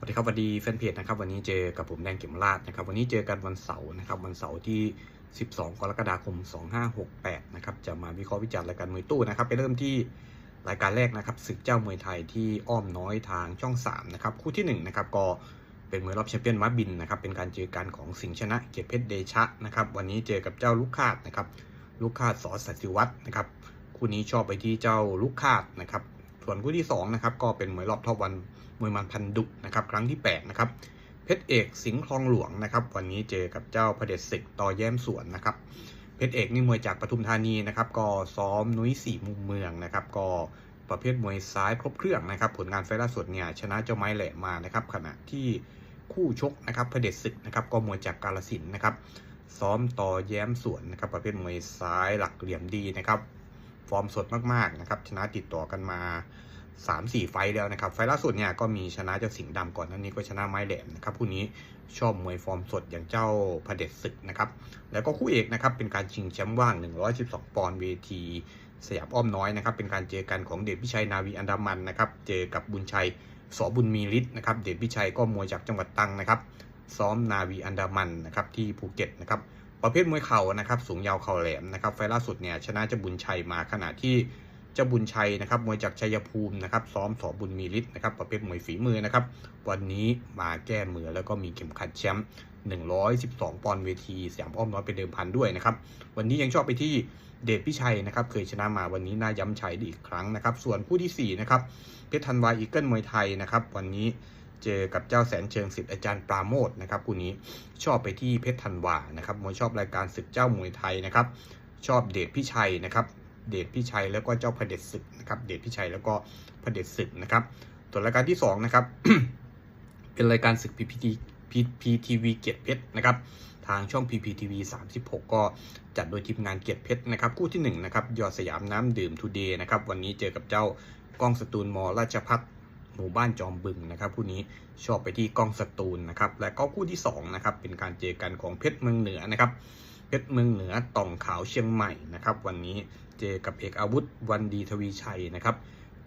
สวัสดีครับสวัสดีแฟนเพจนะครับวันนี้เจอกับผมแดงเข็มราชนะครับวันนี้เจอกันวันเสาร์นะครับวันเสาร์ที่ 12 กรกฎาคม 2568 นะครับจะมาวิเคราะห์วิจารณ์รายการมวยตู้นะครับไปเริ่มที่รายการแรกนะครับศึกเจ้ามวยไทยที่อ้อมน้อยทางช่อง 3 นะครับคู่ที่1นะครับก็เป็นมวยรอบแชมเปี้ยนม้าบินนะครับเป็นการเจอกันของสิงห์ชนะเกียรติเพชรเดชะนะครับวันนี้เจอกับเจ้าลูกคาดนะครับลูกคาดสอสัติวัฒนะครับคู่นี้ชอบไปที่เจ้าลูกคาดนะครับ ส่วนคู่ที่สองนะครับก็เป็นมวยรอบท็อปวันมวยมันพันดุนะครับครั้งที่8นะครับเพชรเอกสิงห์คลองหลวงนะครับวันนี้เจอกับเจ้าพระเดชศึกต่อแย้มสวนนะครับเพชรเอกนี่มวยจากปทุมธานีนะครับก็ซ้อมนุ้ยสี่มุมเมืองนะครับก็ประเภทมวยซ้ายครบเครื่องนะครับผลงานไฟล์ล่าสุดเนี่ยชนะเจ้าไม้แหลมมานะครับขณะที่คู่ชกนะครับพระเดชศึกนะครับก็มวยจากกาลสินนะครับซ้อมต่อแย้มสวนนะครับประเภทมวยซ้ายหลักเหลี่ยมดีนะครับ ฟอร์มสดมากๆนะครับชนะติดต่อกันมาสามสี่ไฟแล้วนะครับไฟล่าสุดเนี่ยก็มีชนะเจ้าสิงห์ดำก่อนนั้นนี้ก็ชนะไม้แหลมนะครับผู้นี้ชอบมวยฟอร์มสดอย่างเจ้าพระเดชศึกนะครับแล้วก็คู่เอกนะครับเป็นการชิงแชมป์ว่าง 112 ปอนด์เวทีสยามอ้อมน้อยนะครับเป็นการเจอกันของเดชพิชัยนาวีอันดามันนะครับเจอกับบุญชัยสอบุญมีฤทธิ์นะครับเดชพิชัยก็มวยจากจังหวัดตรังนะครับซ้อมนาวีอันดามันนะครับที่ภูเก็ตนะครับ ประเภทมวยเข่านะครับ สูงยาวเข่าแหลมนะครับไฟล่าสุดเนี่ยชนะเจ้าบุญชัยมาขณะที่เจ้าบุญชัยนะครับมวยจากชัยภูมินะครับซ้อมสอบุญมีฤทธิ์นะครับประเภทมวยฝีมือนะครับวันนี้มาแก้มือแล้วก็มีเข็มขัดแชมป์112 ปอนด์เวทีสยามอ้อมน้อยเป็นเดิมพันด้วยนะครับวันนี้ยังชอบไปที่เดชพิชัยนะครับเคยชนะมาวันนี้น่าย้ำชัยอีกครั้งนะครับส่วนคู่ที่4นะครับเพชรธันวาอีเกิลมวยไทยนะครับวันนี้ เจอกับเจ้าแสนเชิงสิทธิ์อาจารย์ปราโมทนะครับคู่นี้ชอบไปที่เพชรธันวานะครับมวยชอบรายการศึกเจ้ามวยไทยนะครับ ชอบเดชพิชัยนะครับ เดชพิชัยแล้วก็เจ้าพระเดชศึกนะครับ เดชพิชัยแล้วก็พระเดชศึกนะครับส่วนรายการที่สองนะครับเป็นรายการศึก PPT PPTV เกียรติเพชรนะครับทางช่อง PPTV 36 ก็จัดโดยทีมงานเกียรติเพชรนะครับคู่ที่1นะครับยอดสยามน้ำดื่มทูเดย์นะครับวันนี้เจอกับเจ้ากล้องสตูลมอราชพัฒ หมู่บ้านจอมบึงนะครับคู่นี้ชอบไปที่กล้องสตูลนะครับและก็คู่ที่2นะครับเป็นการเจอกันของเพชรเมืองเหนือนะครับเพชรเมืองเหนือต่องขาวเชียงใหม่นะครับวันนี้เจอกับเอกอาวุธวันดีทวีชัยนะครับ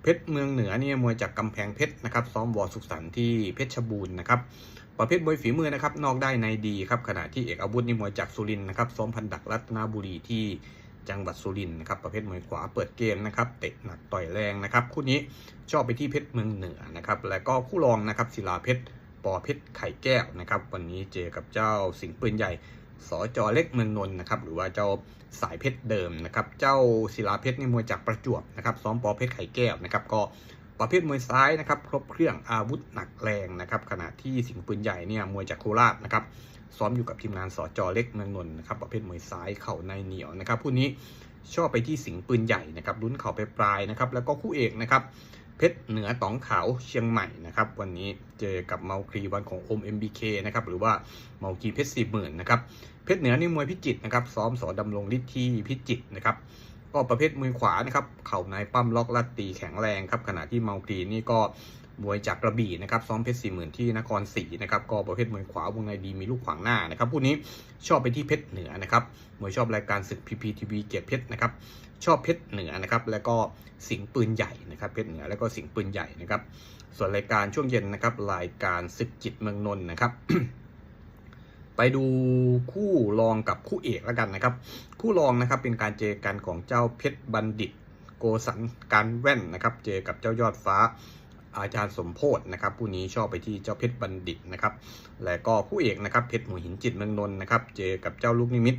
เพชรเมืองเหนือเนี่ยมวยจากกำแพงเพชรนะครับซ้อมวอสุขสันที่เพชรบูรณ์นะครับประเภทมวยฝีมือนะครับนอกได้ในดีครับขณะที่เอกอาวุธนี่มวยจากสุรินทร์นะครับซ้อมพันดักรัตนบุรีที่ จังหวัดสุรินทร์นะครับประเภทมวยขวาเปิดเกมนะครับเตะหนักต่อยแรงนะครับคู่นี้ชอบไปที่เพชรเมืองเหนือนะครับและก็คู่รองนะครับศิลาเพชรปอเพชรไข่แก้วนะครับวันนี้เจอกับเจ้าสิงห์ปืนใหญ่สอจอเล็กเมืองนนท์นะครับหรือว่าเจ้าสายเพชรเดิมนะครับเจ้าศิลาเพชรนี่มวยจากประจวบนะครับซ้อมปอเพชรไข่แก้วนะครับก็ ประเภทมวยซ้ายนะครับครบเครื่องอาวุธหนักแรงนะครับขณะที่สิงห์ปืนใหญ่เนี่ยมวยจากโคราชนะครับซ้อมอยู่กับทีมงานสอจอเล็กเมืองนนท์นะครับประเภทมวยซ้ายเข่าในเหนียวนะครับผู้นี้ชอบไปที่สิงห์ปืนใหญ่นะครับลุ้นเข่าไปปลายนะครับแล้วก็คู่เอกนะครับเพชรเหนือตองขาวเชียงใหม่นะครับวันนี้เจอกับเมาครีวันของโอม MBK นะครับหรือว่าเมาครีเพชรสี่หมื่นนะครับเพชรเหนือนี่มวยพิจิตนะครับซ้อมสอดำรงฤทธิ์ที่พิจิตนะครับ ก็ประเภทมือขวานะครับ เข่าในปั้มล็อกลัดตีแข็งแรงครับ ขณะที่เมาครีนี่ก็มวยจากกระบี่นะครับ ซ้อมเพชรสี่หมื่นที่นครศรีนะครับ ก็ประเภทมวยขวาวงในดีมีลูกขวางหน้านะครับผู้นี้ชอบไปที่เพชรเหนือนะครับมวยชอบรายการศึก PPTV เกียรติเพชรนะครับ ชอบเพชรเหนือนะครับ แล้วก็สิงปืนใหญ่นะครับ เพชรเหนือแล้วก็สิงปืนใหญ่นะครับ ส่วนรายการช่วงเย็นนะครับ รายการศึกจิตเมืองนนท์นะครับ ไปดูคู่รองกับคู่เอกแล้วกันนะครับ คู่รองนะครับเป็นการเจอกันของเจ้าเพชรบัณฑิต โกสันการแว่นนะครับเจอกับเจ้ายอดฟ้าอาจารย์สมโพธนะครับผู้นี้ชอบไปที่เจ้าเพชรบัณฑิตนะครับและก็คู่เอกนะครับเพชรหัวหินจิตเมืองนนท์นะครับเจอกับเจ้าลูกนิมิต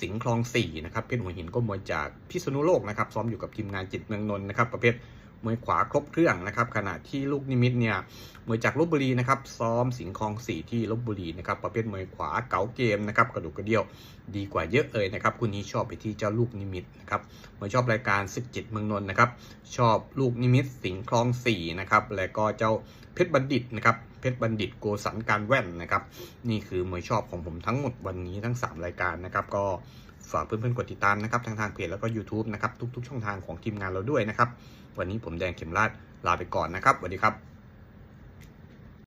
สิงห์คลองสี่นะครับเพชรหัวหินก็มวยจากพิษณุโลกนะครับซ้อมอยู่กับทีมงานจิตเมืองนนท์นะครับประเภท มวยขวาครบเครื่องนะครับ ขณะที่ลูกนิมิตเนี่ยมวยจากลบบุรีนะครับ ซ้อมสิงคลองสี่ที่ลบบุรีนะครับ ประเภทมวยขวาเก๋าเกมนะครับ กระดูกกระเดี่ยวดีกว่าเยอะเลยนะครับคู่นี้ชอบไปที่เจ้าลูกนิมิตนะครับมวยชอบรายการศึกจิตเมืองนนท์นะครับ ชอบลูกนิมิตสิงคลองสี่นะครับ และก็เจ้าเพชรบัณฑิตนะครับเพชรบัณฑิตโกสันการแว่นนะครับ นี่คือมวยชอบของผมทั้งหมดวันนี้ทั้ง 3 รายการนะครับ ก็ ฝากเพื่อนๆกดติดตามนะครับทางทางเพจแล้วก็ YouTube นะครับทุกๆ ช่องทางของทีมงานเราด้วยนะครับ วันนี้ผมแดงเข็มราดลาไปก่อนนะครับสวัสดีครับ